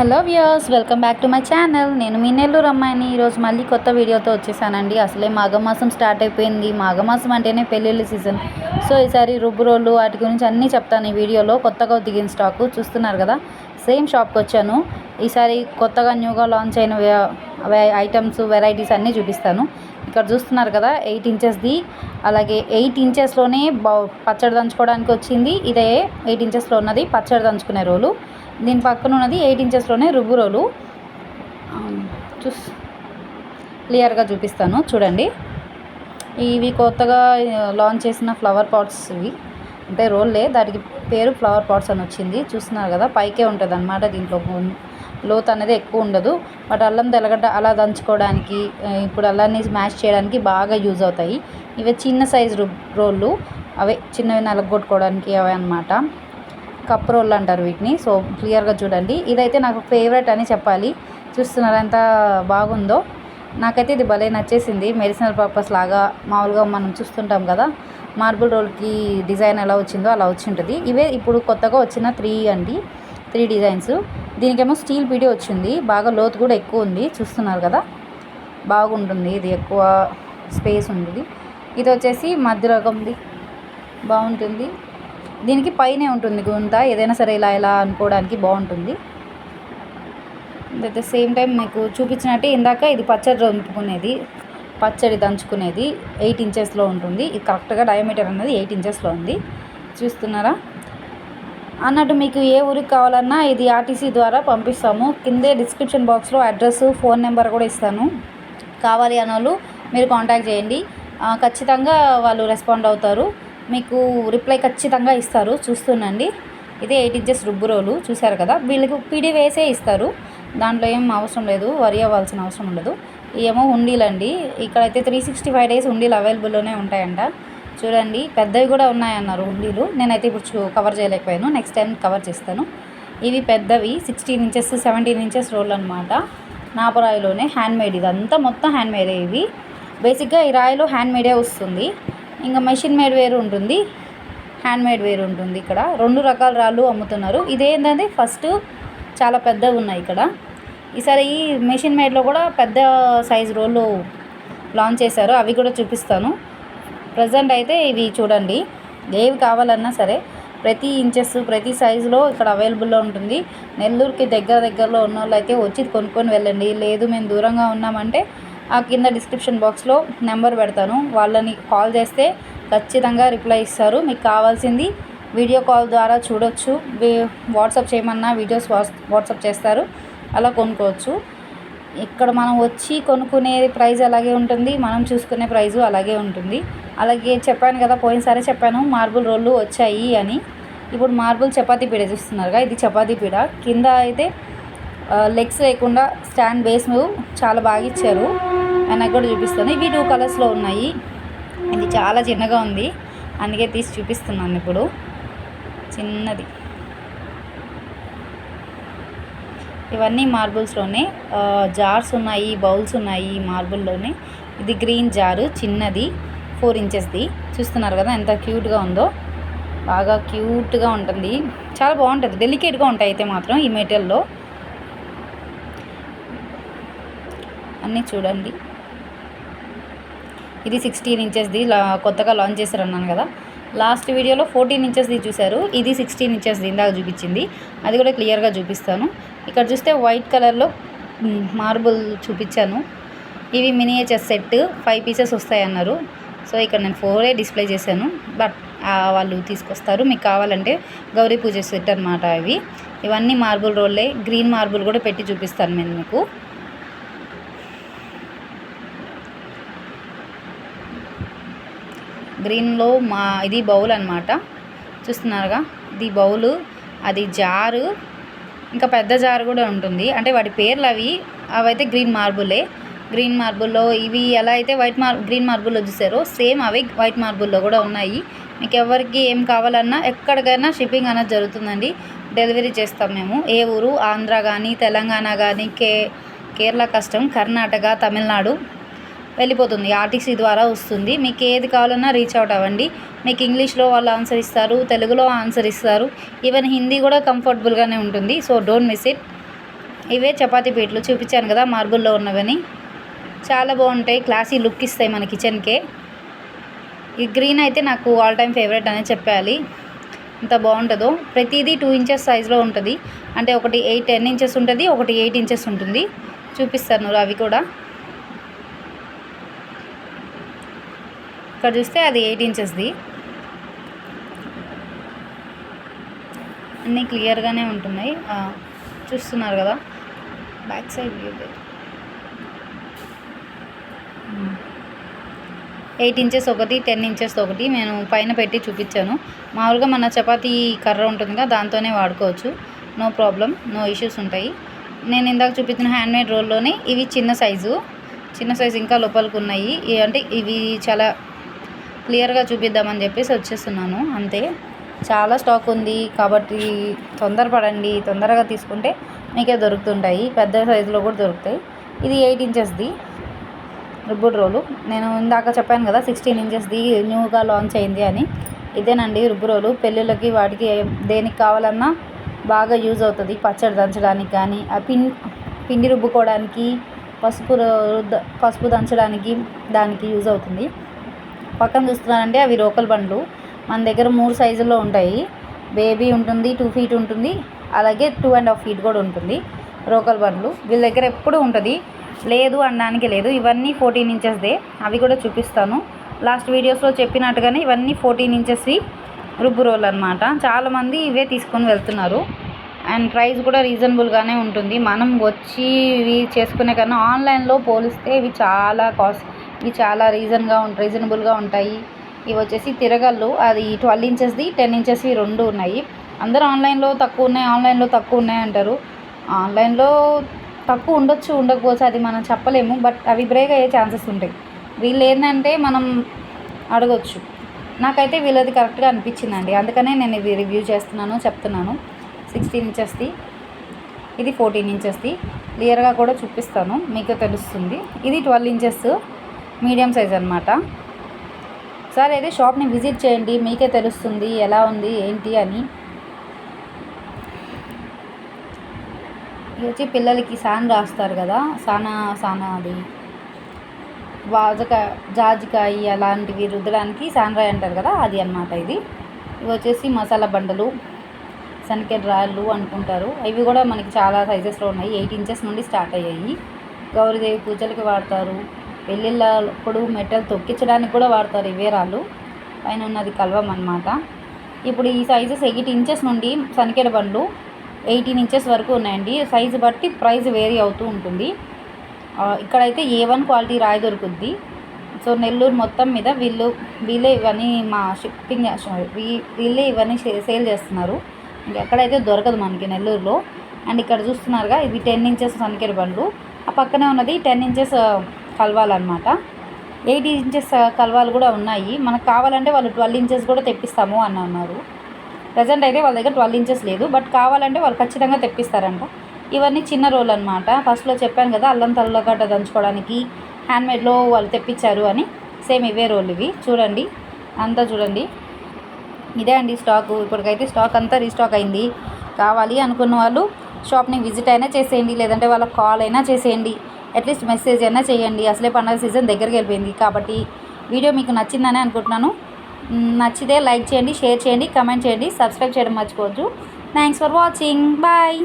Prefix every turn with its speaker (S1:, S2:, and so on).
S1: Hello viewers welcome back to my channel. నేను మీ నెల్లూరు అమ్మాయిని. ఈరోజు మళ్ళీ కొత్త వీడియోతో వచ్చేసానండి. అసలే మాఘమాసం స్టార్ట్ అయిపోయింది. మాఘమాసం అంటేనే పెళ్ళిళ్ళ సీజన్. సో ఈసారి రుబ్బు రోళ్ళు వాటి గురించి అన్నీ చెప్తాను ఈ వీడియోలో. కొత్తగా దిగిన స్టాకు. చూస్తున్నారు కదా? సేమ్ షాప్కి వచ్చాను. ఈసారి కొత్తగా న్యూగా లాంచ్ అయిన ఐటమ్స్ వెరైటీస్ అన్నీ చూపిస్తాను. ఇక్కడ చూస్తున్నారు కదా? ఎయిట్ ఇంచెస్ది అలాగే ఎయిట్ ఇంచెస్లోనే బౌ పచ్చడి దంచుకోవడానికి వచ్చింది. ఇదే ఎయిట్ ఇంచెస్లో ఉన్నది పచ్చడి దంచుకునే రోలు. దీని పక్కన ఉన్నది ఎయిట్ ఇంచెస్లోనే రుబ్బు రోలు. చూస్ క్లియర్గా చూపిస్తాను చూడండి. ఇవి కొత్తగా లాంచ్ చేసిన ఫ్లవర్ పాట్స్ ఇవి. అంటే రోల్లే దానికి పేరు ఫ్లవర్ పాట్స్ అని వచ్చింది. చూస్తున్నారు కదా పైకే ఉంటుంది అనమాట దీంట్లో లోత్ అనేది ఎక్కువ ఉండదు. బట్ అల్లం తెలగడ్డ అలా దంచుకోవడానికి ఇప్పుడు అల్లాన్ని స్మాష్ చేయడానికి బాగా యూజ్ అవుతాయి. ఇవి చిన్న సైజు రోళ్ళు. అవే చిన్నవి నలగొట్టుకోవడానికి అవే అనమాట కప్ రోల్ అంటారు వీటిని. సో క్లియర్గా చూడండి. ఇదైతే నాకు ఫేవరెట్ అని చెప్పాలి. చూస్తున్నారు ఎంత బాగుందో. నాకైతే ఇది భలే నచ్చేసింది. మెడిసినల్ పర్పస్ లాగా మామూలుగా మనం చూస్తుంటాం కదా మార్బుల్ రోల్కి డిజైన్ ఎలా వచ్చిందో అలా వచ్చి ఉంటుంది ఇవే ఇప్పుడు కొత్తగా వచ్చిన త్రీ అండి త్రీ డిజైన్స్. దీనికేమో స్టీల్ పీడి వచ్చింది. బాగా లోతు కూడా ఎక్కువ ఉంది. చూస్తున్నారు కదా బాగుంటుంది. ఇది ఎక్కువ స్పేస్ ఉంది ఇది వచ్చేసి మధ్య రకంది బాగుంటుంది. దీనికి పైనే ఉంటుంది గుంత. ఏదైనా సరే ఇలా ఇలా అనుకోవడానికి బాగుంటుంది. అట్ ద సేమ్ టైం మీకు చూపించినట్టే ఇందాక ఇది పచ్చడి రంపుకునేది పచ్చడి దంచుకునేది ఎయిట్ ఇంచెస్లో ఉంటుంది. ఇది కరెక్ట్గా డయామీటర్ అనేది ఎయిట్ ఇంచెస్లో ఉంది. చూస్తున్నారా? అన్నట్టు మీకు ఏ ఊరికి కావాలన్నా ఇది ఆర్టీసీ ద్వారా పంపిస్తాము. కిందే డిస్క్రిప్షన్ బాక్స్లో అడ్రస్ ఫోన్ నెంబర్ కూడా ఇస్తాను. కావాలి అన్న వాళ్ళు మీరు కాంటాక్ట్ చేయండి. ఖచ్చితంగా వాళ్ళు రెస్పాండ్ అవుతారు. మీకు రిప్లై ఖచ్చితంగా ఇస్తారు. చూస్తుండండి. ఇదే ఎయిట్ ఇంచెస్ రుబ్బురోలు చూశారు కదా? వీళ్ళకి పిడి వేసే ఇస్తారు. దాంట్లో ఏం అవసరం లేదు. వరి అవ్వాల్సిన అవసరం ఉండదు. ఏమో ఉండీలండి. ఇక్కడైతే త్రీ సిక్స్టీ ఫైవ్ డేస్ ఉండీలు అవైలబుల్లోనే ఉంటాయంట. చూడండి. పెద్దవి కూడా ఉన్నాయన్నారు ఉండీలు. నేనైతే ఇప్పుడు కవర్ చేయలేకపోయాను. నెక్స్ట్ టైం కవర్ చేస్తాను. ఇవి పెద్దవి. Sixteen inches seventeen inches roll అనమాట నాపరాయిలోనే హ్యాండ్ మేడ్ ఇదంతా మొత్తం హ్యాండ్మేడే ఇవి. బేసిక్గా ఈ రాయిలో హ్యాండ్ మేడే వస్తుంది. ఇంకా మెషిన్ మేడ్ వేరు ఉంటుంది. హ్యాండ్ మేడ్ వేరు ఉంటుంది ఇక్కడ. రెండు రకాల రాళ్ళు అమ్ముతున్నారు. ఇదేంటంటే ఫస్ట్ చాలా పెద్దవి ఉన్నాయి ఇక్కడ. ఈసారి ఈ మెషిన్ మేడ్లో కూడా పెద్ద సైజు రోళ్ళు లాంచ్ చేశారు. అవి కూడా చూపిస్తాను. ప్రజెంట్ అయితే ఇవి చూడండి. ఏవి కావాలన్నా సరే ప్రతి ఇంచెస్ ప్రతి సైజులో ఇక్కడ అవైలబుల్లో ఉంటుంది. నెల్లూరుకి దగ్గర దగ్గరలో ఉన్న వాళ్ళు అయితే వచ్చి కొనుక్కొని వెళ్ళండి. లేదు మేము దూరంగా ఉన్నామంటే ఆ కింద డిస్క్రిప్షన్ బాక్స్లో నెంబర్ పెడతాను. వాళ్ళని కాల్ చేస్తే ఖచ్చితంగా రిప్లై ఇస్తారు. మీకు కావాల్సింది వీడియో కాల్ ద్వారా చూడొచ్చు. వాట్సాప్ చేయమన్నా వీడియోస్ వాట్సాప్ చేస్తారు. అలా కొనుక్కోవచ్చు. ఇక్కడ మనం వచ్చి కొనుక్కునే ప్రైస్ అలాగే ఉంటుంది. మనం చూసుకునే ప్రైజు అలాగే ఉంటుంది. అలాగే చెప్పాను కదా పోయినసారి చెప్పాను మార్బుల్ రోళ్ళు వచ్చాయి అని. ఇప్పుడు మార్బుల్ చపాతీ పీడ చూస్తున్నారుగా ఇది చపాతీ పీడ. కింద అయితే లెగ్స్ లేకుండా స్టాండ్ బేస్ చాలా బాగా ఇచ్చారు. నాకు కూడా చూపిస్తాను. ఇవి టూ కలర్స్లో ఉన్నాయి. ఇది చాలా చిన్నగా ఉంది. అందుకే తీసి చూపిస్తున్నాను ఇప్పుడు. చిన్నది. ఇవన్నీ మార్బుల్స్లోనే జార్స్ ఉన్నాయి బౌల్స్ ఉన్నాయి మార్బుల్లోనే ఇది గ్రీన్ జారు చిన్నది ఫోర్ ఇంచెస్ది చూస్తున్నారు కదా ఎంత క్యూట్గా ఉందో. బాగా క్యూట్గా ఉంటుంది. చాలా బాగుంటుంది. డెలికేట్గా ఉంటాయి అయితే మాత్రం ఈ మెటీరియల్లో అన్నీ చూడండి. ఇది సిక్స్టీన్ ఇంచెస్ది కొత్తగా లాంచ్ చేశారు అన్నాను కదా. లాస్ట్ వీడియోలో ఫోర్టీన్ ఇంచెస్ది చూశారు. ఇది సిక్స్టీన్ ఇంచెస్ది ఇందాక చూపించింది. అది కూడా క్లియర్గా చూపిస్తాను. ఇక్కడ చూస్తే వైట్ కలర్లో మార్బుల్ చూపించాను. ఇవి మినియేచర్ సెట్ ఫైవ్ పీసెస్ వస్తాయి అన్నారు సో ఇక్కడ నేను ఫోరే డిస్ప్లే చేశాను. బట్ వాళ్ళు తీసుకొస్తారు. మీకు కావాలంటే గౌరీ పూజ సెట్ అనమాట ఇవి. ఇవన్నీ మార్బుల్ రోల్లే గ్రీన్ మార్బుల్ కూడా పెట్టి చూపిస్తాను నేను మీకు. గ్రీన్లో మా ఇది బౌల్ అనమాట చూస్తున్నారుగా? ఇది బౌలు అది జారు ఇంకా పెద్ద జారు కూడా ఉంటుంది. అంటే వాటి పేర్లు అవి అవైతే గ్రీన్ మార్బులే. గ్రీన్ మార్బుల్లో ఇవి ఎలా అయితే వైట్ మార్ గ్రీన్ మార్బుల్లో చూసారో సేమ్ అవి వైట్ మార్బుల్లో కూడా ఉన్నాయి. మీకు ఎవరికి ఏం కావాలన్నా ఎక్కడికైనా షిప్పింగ్ అనేది జరుగుతుందండి. డెలివరీ చేస్తాం మేము. ఏ ఊరు? ఆంధ్ర కానీ తెలంగాణ కానీ కే కేరళ కష్టం కర్ణాటక తమిళనాడు. వెళ్ళిపోతుంది. ఆర్టీసీ ద్వారా వస్తుంది. మీకు ఏది కావాలన్నా రీచ్ అవుట్ అవ్వండి. మీకు ఇంగ్లీష్లో వాళ్ళు ఆన్సర్ ఇస్తారు తెలుగులో ఆన్సర్ ఇస్తారు. ఈవెన్ హిందీ కూడా కంఫర్టబుల్గానే ఉంటుంది. సో డోంట్ మిస్ ఇట్ ఇవే చపాతీ పీట్లు చూపించాను కదా మార్బుల్లో ఉన్నవని. చాలా బాగుంటాయి. క్లాసీ లుక్ ఇస్తాయి మన కిచెన్కే. ఈ గ్రీన్ అయితే నాకు ఆల్ టైమ్ ఫేవరెట్ అనే చెప్పాలి. ఎంత బాగుంటుందో. ప్రతిదీ టూ ఇంచెస్ సైజులో ఉంటుంది. అంటే ఒకటి ఎయిట్ టెన్ ఇంచెస్ ఉంటుంది. ఒకటి ఎయిట్ ఇంచెస్ ఉంటుంది. చూపిస్తాను అవి కూడా. ఇక్కడ చూస్తే అది ఎయిట్ ఇంచెస్ది. అన్నీ క్లియర్గానే ఉంటున్నాయి. చూస్తున్నారు కదా? Back side view eight inches ఒకటి టెన్ ఇంచెస్ ఒకటి నేను పైన పెట్టి చూపించాను. మామూలుగా మన చపాతీ కర్ర ఉంటుంది కదా దాంతోనే వాడుకోవచ్చు. నో ప్రాబ్లం నో ఇష్యూస్ ఉంటాయి. నేను ఇందాక చూపించిన హ్యాండ్మేడ్ రోల్లోనే ఇవి చిన్న సైజు. చిన్న సైజు ఇంకా లోపలికి ఉన్నాయి. అంటే ఇవి చాలా క్లియర్గా చూపిద్దామని చెప్పేసి వచ్చేస్తున్నాను. అంతే. చాలా స్టాక్ ఉంది కాబట్టి తొందరపడండి. తొందరగా తీసుకుంటే మీకే దొరుకుతుంటాయి. పెద్ద సైజులో కూడా దొరుకుతాయి. ఇది ఎయిట్ ఇంచెస్ది రుబ్బుడు రోలు. నేను ఇందాక చెప్పాను కదా సిక్స్టీన్ ఇంచెస్ది న్యూగా లాంచ్ అయింది అని. ఇదేనండి రుబ్బు రోలు. పెళ్ళిళ్ళకి వాటికి దేనికి కావాలన్నా బాగా యూజ్ అవుతుంది. పచ్చడి దంచడానికి కానీ ఆ పిన్ పిండి రుబ్బుకోవడానికి పసుపు పసుపు దంచడానికి దానికి యూజ్ అవుతుంది. పక్కన చూస్తున్నానంటే అవి రోకల్ బండ్లు. మన దగ్గర మూడు సైజుల్లో ఉంటాయి. బేబీ ఉంటుంది టూ ఫీట్ ఉంటుంది అలాగే టూ అండ్ హాఫ్ ఫీట్ కూడా ఉంటుంది రోకల్ బండ్లు. వీళ్ళ దగ్గర ఎప్పుడు ఉంటుంది. లేదు అనడానికి లేదు ఇవన్నీ ఫోర్టీన్ ఇంచెస్దే. అవి కూడా చూపిస్తాను. లాస్ట్ వీడియోస్లో చెప్పినట్టుగానే ఇవన్నీ ఫోర్టీన్ ఇంచెస్వి రుబ్బు రోల్ అనమాట చాలామంది ఇవే తీసుకొని వెళ్తున్నారు. అండ్ ప్రైస్ కూడా రీజనబుల్గానే ఉంటుంది. మనం వచ్చి ఇవి చేసుకునే కన్నా ఆన్లైన్లో పోలిస్తే ఇవి చాలా కాస్ట్. ఇవి చాలా రీజన్గా ఉంటాయి రీజనబుల్గా ఉంటాయి. ఇవి వచ్చేసి తిరగళ్ళు. అది ట్వెల్వ్ ఇంచెస్ది టెన్ ఇంచెస్వి రెండు ఉన్నాయి. అందరూ ఆన్లైన్లో తక్కువ ఉన్నాయి ఆన్లైన్లో తక్కువ ఉన్నాయి అంటారు. ఆన్లైన్లో తక్కువ ఉండొచ్చు ఉండకపోవచ్చు అది మనం చెప్పలేము. బట్ అవి బ్రేక్ అయ్యే ఛాన్సెస్ ఉంటాయి. వీళ్ళు ఏంటంటే మనం అడగొచ్చు. నాకైతే వీళ్ళది కరెక్ట్గా అనిపించిందండి. అందుకనే నేను ఇది రివ్యూ చేస్తున్నాను చెప్తున్నాను. సిక్స్టీన్ ఇంచెస్ది ఇది ఫోర్టీన్ ఇంచెస్ది క్లియర్గా కూడా చూపిస్తాను. మీకు తెలుస్తుంది. ఇది ట్వెల్వ్ ఇంచెస్ మీడియం సైజ్ అనమాట సార్ అయితే షాప్ని విజిట్ చేయండి. మీకే తెలుస్తుంది ఎలా ఉంది ఏంటి అని. ఇది వచ్చి పిల్లలకి సాన్ రాస్తారు కదా. సానా సానా అది. వాజకాయ జాజికాయ అలాంటివి రుద్దడానికి సాన్రాయ్ అంటారు కదా అది అన్నమాట ఇది. ఇవి వచ్చేసి మసాలా బండలు సన్కెట్ రాళ్ళు అనుకుంటారు. ఇవి కూడా మనకి చాలా సైజెస్లో ఉన్నాయి. ఎయిట్ ఇంచెస్ నుండి స్టార్ట్ అయ్యాయి. గౌరీదేవి పూజలకి వాడతారు. పెళ్ళిళ్ళప్పుడు మెటల్ తొక్కించడానికి కూడా వాడతారు ఇవే రాళ్ళు పైన ఉన్నది కల్వం అన్నమాట. ఇప్పుడు ఈ సైజెస్ ఎయిట్ ఇంచెస్ నుండి సనికెడ బండ్లు ఎయిటీన్ ఇంచెస్ వరకు ఉన్నాయండి. సైజు బట్టి ప్రైస్ వేరీ అవుతూ ఉంటుంది. ఇక్కడైతే ఏ వన్ క్వాలిటీ రాయి దొరుకుద్ది. సో నెల్లూరు మొత్తం మీద వీళ్ళు వీళ్ళే ఇవన్నీ మా షిప్పింగ్ వీళ్ళే ఇవన్నీ సే- సేల్ చేస్తున్నారు. ఎక్కడైతే దొరకదు మనకి నెల్లూరులో. అండ్ ఇక్కడ చూస్తున్నారుగా ఇవి టెన్ ఇంచెస్ సన్కెర బండ్లు. ఆ పక్కనే ఉన్నది టెన్ ఇంచెస్ కలవాలన్నమాట. ఎయిట్ ఇంచెస్ కలవాలు కూడా ఉన్నాయి. మనకు కావాలంటే వాళ్ళు ట్వెల్వ్ ఇంచెస్ కూడా తెప్పిస్తాము అని అన్నారు. ప్రజెంట్ అయితే వాళ్ళ దగ్గర ట్వెల్వ్ ఇంచెస్ లేదు. బట్ కావాలంటే వాళ్ళు ఖచ్చితంగా తెప్పిస్తారంట. ఇవన్నీ చిన్న రోల్ అనమాట ఫస్ట్లో చెప్పాను కదా అల్లం తల్లగడ్డ దంచుకోవడానికి హ్యాండ్మేడ్లో వాళ్ళు తెప్పించారు అని. సేమ్ ఇవే రోల్ ఇవి. చూడండి. అంతా చూడండి. ఇదే అండి స్టాకు. ఇప్పటికైతే స్టాక్ అంతా రీస్టాక్ అయింది. కావాలి అనుకున్న వాళ్ళు షాప్ని విజిట్ అయినా చేసేయండి. లేదంటే వాళ్ళకి కాల్ అయినా చేసేయండి. అట్లీస్ట్ మెసేజ్ అయినా చేయండి. అసలే పండగ సీజన్ దగ్గరికి వెళ్ళిపోయింది కాబట్టి వీడియో మీకు నచ్చిందని అనుకుంటున్నాను. నచ్చితే లైక్ చేయండి షేర్ చేయండి కమెంట్ చేయండి సబ్స్క్రైబ్ చేయడం మర్చిపోవద్దు. Thanks for watching bye